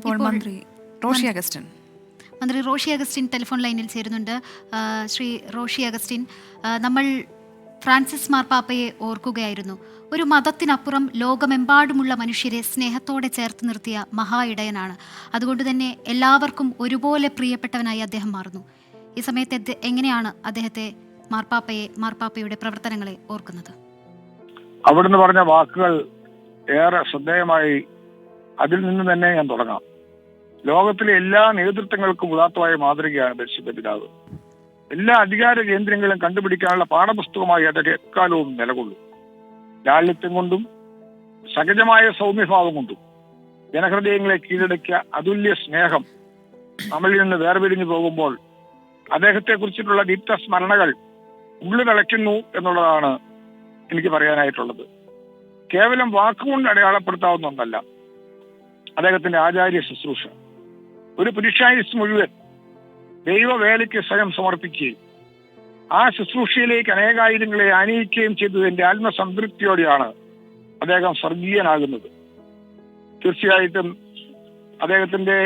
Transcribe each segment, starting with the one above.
ഇപ്പോൾ മന്ത്രി റോഷി അഗസ്റ്റിൻ. മന്ത്രി റോഷി അഗസ്റ്റിൻ ടെലിഫോൺ ലൈനിൽ ചേരുന്നുണ്ട്. ശ്രീ റോഷി അഗസ്റ്റിൻ നമ്മൾ ഫ്രാൻസിസ് മാർപ്പാപ്പയെ ഓർക്കുകയായിരുന്നു. ഒരു മതത്തിനപ്പുറം ലോകമെമ്പാടുമുള്ള മനുഷ്യരെ സ്നേഹത്തോടെ ചേർത്ത് നിർത്തിയ മഹാ ഇടയനാണ് അതുകൊണ്ട് തന്നെ എല്ലാവർക്കും ഒരുപോലെ പ്രിയപ്പെട്ടവനായി അദ്ദേഹം മാറുന്നു. ഈ സമയത്ത് എങ്ങനെയാണ് അദ്ദേഹത്തെ മാർപ്പാപ്പയെ മാർപ്പാപ്പയുടെ പ്രവർത്തനങ്ങളെ ഓർക്കുന്നത്? അവിടുന്ന് പറഞ്ഞ വാക്കുകൾ ഏറെ ശ്രദ്ധേയമായി അതിൽ നിന്ന് തന്നെ ഞാൻ തുടങ്ങാം. ലോകത്തിലെ എല്ലാ നേതൃത്വങ്ങൾക്കും ഉദാത്തമായ മാതൃകയാണ് പരിശുദ്ധ പിതാവ്. എല്ലാ അധികാര കേന്ദ്രങ്ങളും കണ്ടുപിടിക്കാനുള്ള പാഠപുസ്തകമായി അതൊക്കെ എക്കാലവും നിലകൊള്ളും. ലാളിത്യം കൊണ്ടും സഹജമായ സൗമ്യഭാവം കൊണ്ടും ജനഹൃദയങ്ങളെ കീഴടക്കിയ അതുല്യ സ്നേഹം നമ്മളിൽ നിന്ന് വേർപിരിഞ്ഞു പോകുമ്പോൾ അദ്ദേഹത്തെ കുറിച്ചിട്ടുള്ള ദീപ്ത സ്മരണകൾ ഉള്ളു തിളയ്ക്കുന്നു എന്നുള്ളതാണ് എനിക്ക് പറയാനായിട്ടുള്ളത്. കേവലം വാക്കുകൊണ്ട് അടയാളപ്പെടുത്താവുന്ന ഒന്നല്ല. അദ്ദേഹത്തിന്റെ ആചാര്യ ശുശ്രൂഷ. ഒരു പുരുഷായുസ് മുഴുവൻ ദൈവവേലയ്ക്ക് സ്വയം സമർപ്പിക്കുകയും ആ ശുശ്രൂഷയിലേക്ക് അനേകായിരങ്ങളെ ആനയിക്കുകയും ചെയ്തതിന്റെ ആത്മസംതൃപ്തിയോടെയാണ് അദ്ദേഹം സ്വർഗീയനാകുന്നത്. തീർച്ചയായിട്ടും അദ്ദേഹത്തിന്റെ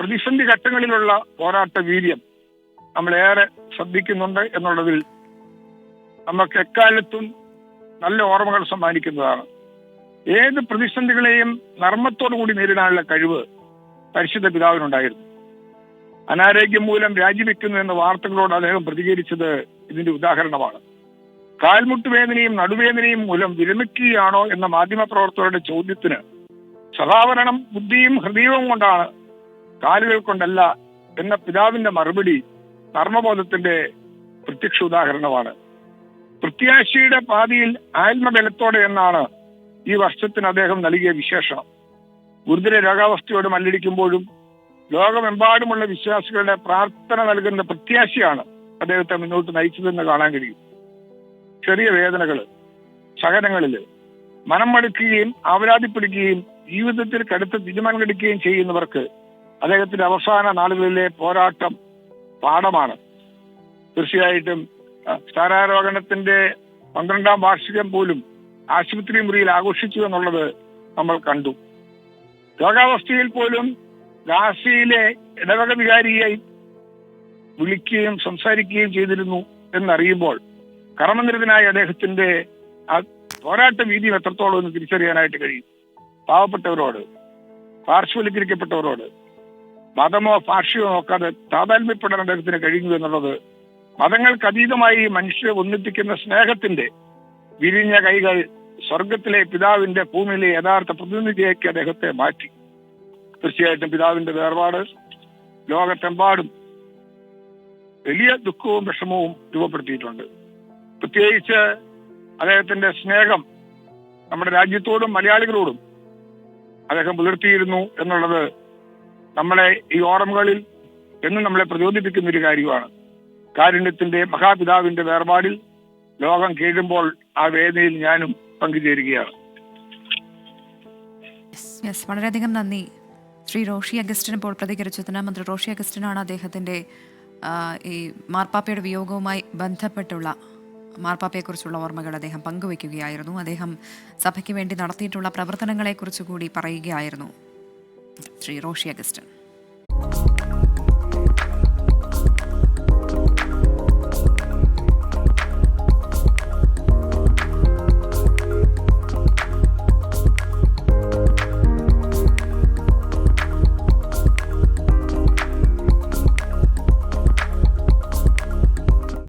പ്രതിസന്ധി ഘട്ടങ്ങളിലുള്ള പോരാട്ട വീര്യം നമ്മളേറെ ശ്രദ്ധിക്കുന്നുണ്ട് എന്നുള്ളതിൽ നമുക്ക് എക്കാലത്തും നല്ല ഓർമ്മകൾ സമ്മാനിക്കുന്നതാണ്. ഏത് പ്രതിസന്ധികളെയും നർമ്മത്തോടു കൂടി നേരിടാനുള്ള കഴിവ് പരിശുദ്ധ പിതാവിനുണ്ടായിരുന്നു അനാരോഗ്യം മൂലം രാജിവെക്കുന്നു എന്ന വാർത്തകളോട് അദ്ദേഹം പ്രതികരിച്ചത് ഇതിന്റെ ഉദാഹരണമാണ്. കാൽമുട്ട് വേദനയും നടുവേദനയും മൂലം വിരമിക്കുകയാണോ എന്ന മാധ്യമപ്രവർത്തകരുടെ ചോദ്യത്തിന് സദാവരണം ബുദ്ധിയും ഹൃദയവും കൊണ്ടാണ് കാലുകൾ കൊണ്ടല്ല എന്ന പിതാവിന്റെ മറുപടി നർമ്മബോധത്തിന്റെ പ്രത്യക്ഷ ഉദാഹരണമാണ്. പ്രത്യാശയുടെ പാതിയിൽ ആത്മബലത്തോടെ എന്നാണ് ഈ വർഷത്തിന് അദ്ദേഹം നൽകിയ വിശേഷണം. ഗുരുതര രോഗാവസ്ഥയോട് മല്ലടിക്കുമ്പോഴും ലോകമെമ്പാടുമുള്ള വിശ്വാസികളുടെ പ്രാർത്ഥന നൽകുന്ന പ്രത്യാശയാണ് അദ്ദേഹത്തെ മുന്നോട്ട് നയിച്ചതെന്ന് കാണാൻ കഴിയും. ചെറിയ വേദനകൾ സഹനങ്ങളിൽ മനം മടുക്കുകയും അപരാധിപ്പെടുകയും ജീവിതത്തിൽ കടുത്ത തീരുമാനം എടുക്കുകയും ചെയ്യുന്നവർക്ക് അദ്ദേഹത്തിന്റെ അവസാന നാളുകളിലെ പോരാട്ടം പാഠമാണ്. തീർച്ചയായിട്ടും സ്ഥാനാരോഹണത്തിന്റെ പന്ത്രണ്ടാം വാർഷികം പോലും ആശുപത്രി മുറിയിൽ ആഘോഷിച്ചു എന്നുള്ളത് നമ്മൾ കണ്ടു. രോഗാവസ്ഥയിൽ പോലും ഗാസയിലെ ഇടവക വികാരിയായി വിളിക്കുകയും സംസാരിക്കുകയും ചെയ്തിരുന്നു എന്നറിയുമ്പോൾ കർമ്മനിരതനായ അദ്ദേഹത്തിന്റെ ആ പോരാട്ട വീതിയും എത്രത്തോളം എന്ന് തിരിച്ചറിയാനായിട്ട് കഴിയും. പാവപ്പെട്ടവരോട് പാർശ്വവൽക്കരിക്കപ്പെട്ടവരോട് മതമോ ഭാഷയോ നോക്കാതെ താതാത്മ്യപ്പെടാൻ അദ്ദേഹത്തിന് കഴിയുന്നു എന്നുള്ളത് മതങ്ങൾക്ക് അതീതമായി മനുഷ്യരെ ഒന്നിപ്പിക്കുന്ന സ്നേഹത്തിന്റെ വിരിഞ്ഞ കൈകൾ സ്വർഗത്തിലെ പിതാവിന്റെ ഭൂമിയിലെ യഥാർത്ഥ പ്രതിനിധിയാക്കി അദ്ദേഹത്തെ മാറ്റി. തീർച്ചയായിട്ടും പിതാവിന്റെ വേർപാട് ലോകത്തെമ്പാടും വലിയ ദുഃഖവും വിഷമവും രൂപപ്പെടുത്തിയിട്ടുണ്ട്. പ്രത്യേകിച്ച് അദ്ദേഹത്തിന്റെ സ്നേഹം നമ്മുടെ രാജ്യത്തോടും മലയാളികളോടും അദ്ദേഹം പുലർത്തിയിരുന്നു എന്നുള്ളത് നമ്മളെ ഈ ഓർമ്മകളിൽ എന്നും നമ്മളെ പ്രചോദിപ്പിക്കുന്ന ഒരു കാര്യമാണ്. കാരുണ്യത്തിന്റെ മഹാപിതാവിന്റെ വേർപാടിൽ ലോകം കീഴുമ്പോൾ ആ വേദനയിൽ ഞാനും പങ്കുചേരുകയാണ്. വളരെയധികം നന്ദി. ശ്രീ റോഷി അഗസ്റ്റിൻ ഇപ്പോൾ പ്രതികരിച്ചതിന് മന്ത്രി റോഷി അഗസ്റ്റിനാണ് അദ്ദേഹത്തിന്റെ ഈ മാർപ്പാപ്പയുടെ വിയോഗവുമായി ബന്ധപ്പെട്ടുള്ള മാർപ്പാപ്പയെക്കുറിച്ചുള്ള ഓർമ്മകൾ അദ്ദേഹം പങ്കുവയ്ക്കുകയായിരുന്നു അദ്ദേഹം സഭയ്ക്ക് വേണ്ടി നടത്തിയിട്ടുള്ള പ്രവർത്തനങ്ങളെക്കുറിച്ച് കൂടി പറയുകയായിരുന്നു ശ്രീ റോഷി അഗസ്റ്റിൻ.